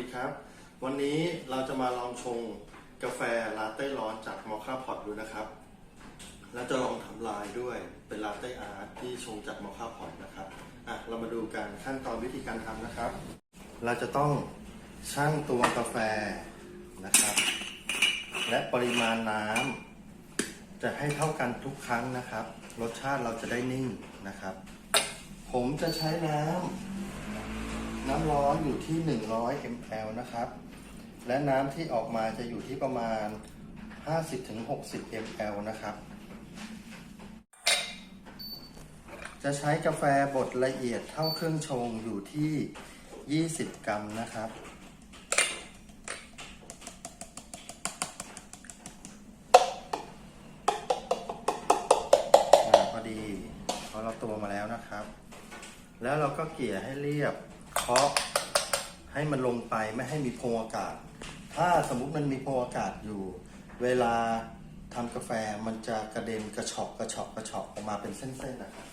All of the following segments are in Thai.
ดีครับ วันนี้เราจะมาลองชงกาแฟลาเต้ร้อนจากมอคค่าพอตดูนะครับ แล้วจะลองทำลายด้วยเป็นลาเต้อาร์ตที่ชงจากมอคค่าพอตนะครับอะเรามาดูกันขั้นตอนวิธีการทำนะครับ เราจะต้องชั่งตัวกาแฟนะครับ และปริมาณน้ำจะให้เท่ากันทุกครั้งนะครับ รสชาติเราจะได้นิ่งนะครับ ผมจะใช้น้ำ น้ำร้อนอยู่ที่ 100 ml นะครับ และน้ำที่ออกมาจะอยู่ที่ประมาณ 50-60 ml นะครับ จะใช้กาแฟบดละเอียดเท่าเครื่องชงอยู่ที่ 20 กรัมนะครับอ่าพอดีพอเราตัวมาแล้วนะครับ แล้วเราก็เกลี่ยให้เรียบ เคาะให้มันลงไปไม่ให้มีโพรงอากาศ ถ้าสมมุติมันมีโพรงอากาศอยู่ เวลาทำกาแฟมันจะกระเด็นกระชอกกระชอกกระชอกออกมาเป็นเส้นๆนะครับ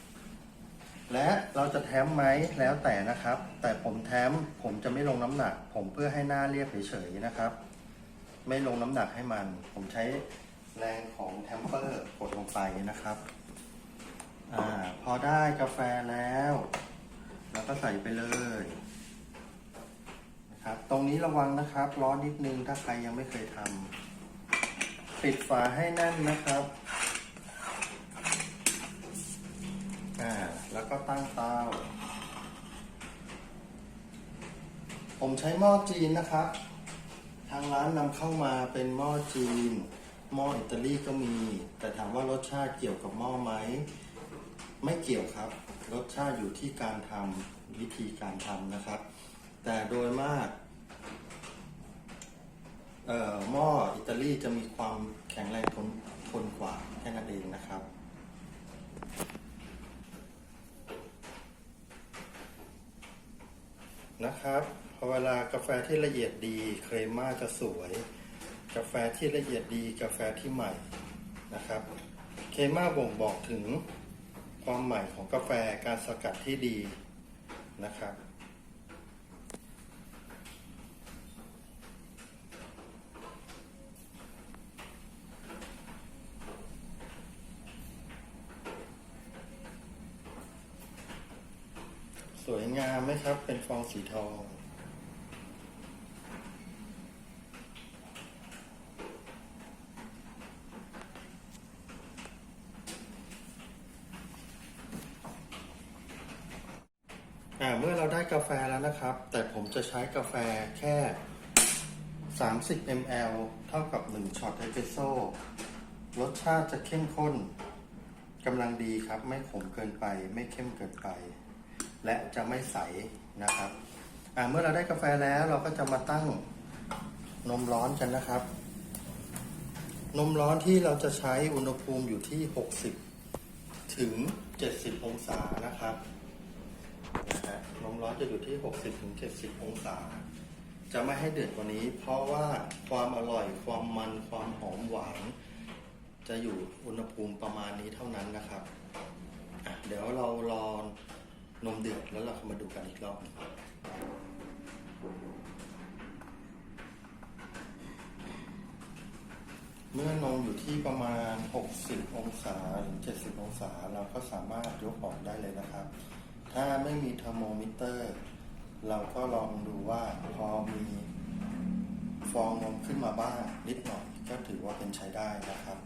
และเราจะแท้มไหมแล้วแต่นะครับ แต่ผมแท้มผมจะไม่ลงน้ำหนัก ผมเพื่อให้หน้าเรียบเฉยๆนะครับ ไม่ลงน้ำหนักให้มัน ผมใช้แรงของแทมเปอร์กดลงไปนะครับ อ่า พอได้กาแฟแล้ว ก็ใส่ไปเลยนะครับ ตรงนี้ระวังนะครับ ร้อนนิดนึงถ้าใครยังไม่เคยทำปิดฝาให้แน่นนะครับอ่าแล้วก็ตั้งเตาผมใช้หม้อจีนนะครับ ทางร้านนำเข้ามาเป็นหม้อจีน หม้ออิตาลีก็มี แต่ถามว่ารสชาติเกี่ยวกับหม้อไหม ไม่เกี่ยวครับ รสชาติอยู่ที่การทำ วิธีการทำนะครับ แต่โดยมากหม้ออิตาลีจะมีความแข็งแรงทนทนกว่าแค่นั้นเองนะครับ นะครับพอเวลากาแฟที่ละเอียดดีเครม่าจะสวย กาแฟที่ละเอียดดีกาแฟที่ใหม่นะครับ เคม่าบ่งบอกถึงความใหม่ของกาแฟการสกัดที่ดี นะครับ สวยงามไหมครับ เป็นฟองสีทอง เมื่อเราได้กาแฟแล้วนะครับ แต่ผมจะใช้กาแฟแค่ 30 ml เท่ากับ 1ช็อตเอสเปรสโซ่รสชาติจะเข้มข้นกำลังดีครับ ไม่ขมเกินไป ไม่เข้มเกินไป และจะไม่ใสนะครับอ่าเมื่อเราได้กาแฟแล้วเราก็จะมาตั้งนมร้อนกันนะครับ นมร้อนที่เราจะใช้อุณหภูมิอยู่ที่ 60 ถึง 70 องศานะครับ นะฮะลมร้อนจะอยู่ที่ 60ถึง70 องศา จะไม่ให้เดือดกว่านี้ เพราะว่าความอร่อยความมันความหอมหวาน จะอยู่อุณหภูมิประมาณนี้เท่านั้นนะครับ เดี๋ยวเรารอนมเดือดแล้วเรามาดูกันอีกรอบนึงเมื่อนมอยู่ที่ประมาณ 60 องศาถึง70 องศา เราก็สามารถยกออกได้เลยนะครับ ถ้าไม่มีเทอร์โมมิเตอร์ เราก็ลองดูว่าพอมีฟองนมขึ้นมาบ้างนิดหน่อยก็ถือว่าเป็นใช้ได้นะครับ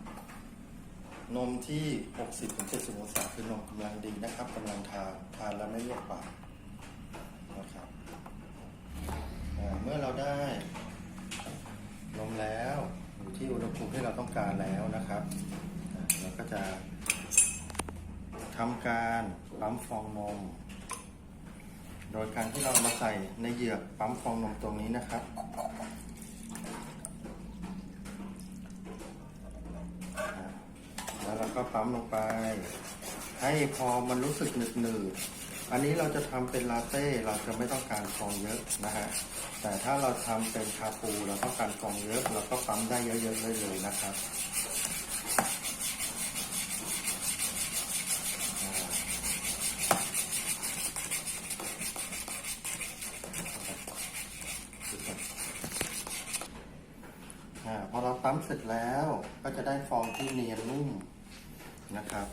นมที่ 60-70 องศาคือนมกำลังดีนะครับกำลังทานทานแล้วไม่ลวกปากนะครับเมื่อเราได้นมแล้วอยู่ที่อุณหภูมิที่เราต้องการแล้วนะครับเราก็จะ ทำการปั๊มฟองนม โดยการที่เรามาใส่ในเหยือกปั๊มฟองนมตรงนี้นะครับ แล้วเราก็ปั๊มลงไป ให้พอมันรู้สึกหนึบหนืดๆอันนี้เราจะทำเป็นลาเต้เราจะไม่ต้องการฟองเยอะนะฮะ แต่ถ้าเราทำเป็นคาปูเราต้องการฟองเยอะเราก็ปั๊มได้เยอะๆเลยเลยนะครับำเราตั้มเสร็จแล้วก็จะได้ฟองที่เนียนนุ่มนะครับ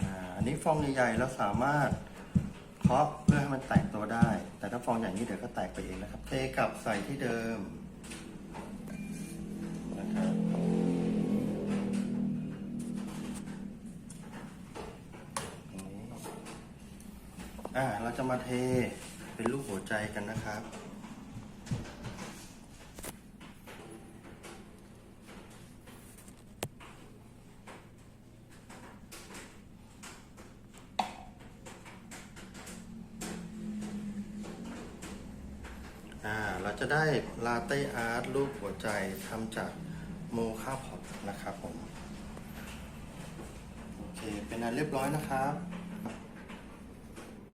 อ่าอันนี้ฟองใหญ่ๆเราสามารถเคาะเพื่อให้มันแตกตัวได้ แต่ถ้าฟองอย่างนี้เดี๋ยวก็แตกไปเองนะครับ เทกลับใส่ที่เดิมนะครับอ่าเราจะมาเทเป็นรูปหัวใจกันนะครับ อ่า เรา จะได้ลาเต้อาร์ตรูปหัวใจทำจากโมคาพอตนะครับผม โอเค เป็นอันเรียบร้อยนะครับ